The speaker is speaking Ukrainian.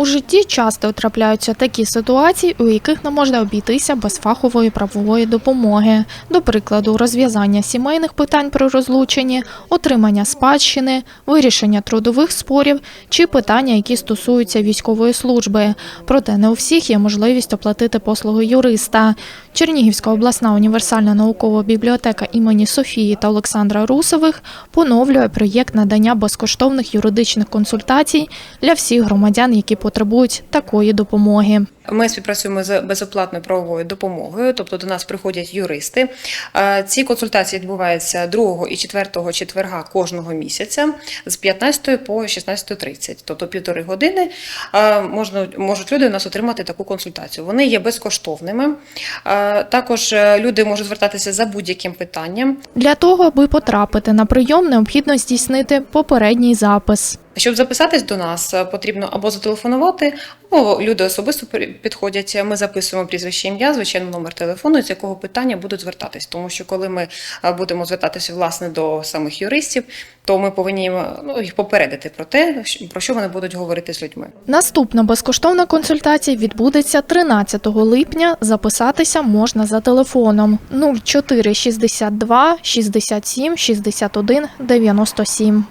У житті часто трапляються такі ситуації, у яких не можна обійтися без фахової правової допомоги. До прикладу, розв'язання сімейних питань при розлученні, отримання спадщини, вирішення трудових спорів чи питання, які стосуються військової служби. Проте не у всіх є можливість оплатити послуги юриста. Чернігівська обласна універсальна наукова бібліотека імені Софії та Олександра Русових поновлює проєкт надання безкоштовних юридичних консультацій для всіх громадян, які потребують такої допомоги. Ми співпрацюємо з безоплатною правовою допомогою, тобто до нас приходять юристи. Ці консультації відбуваються 2 і 4 четверга кожного місяця з 15 по 16.30, тобто півтори години можна, можуть люди у нас отримати таку консультацію. Вони є безкоштовними. Також е, люди можуть звертатися за будь-яким питанням. Для того, аби потрапити на прийом, необхідно здійснити попередній запис. Щоб записатись до нас, е, потрібно або зателефонувати, або люди особисто підходять. Ми записуємо прізвище ім'я, звичайно, номер телефону, з якого питання будуть звертатись. Тому що коли ми е, будемо звертатися власне до самих юристів, то ми повинні е, ну, їх попередити про те, про що вони будуть говорити з людьми. Наступна безкоштовна консультація відбудеться 13 липня. Записатися можна за телефоном 0462 67 61 97.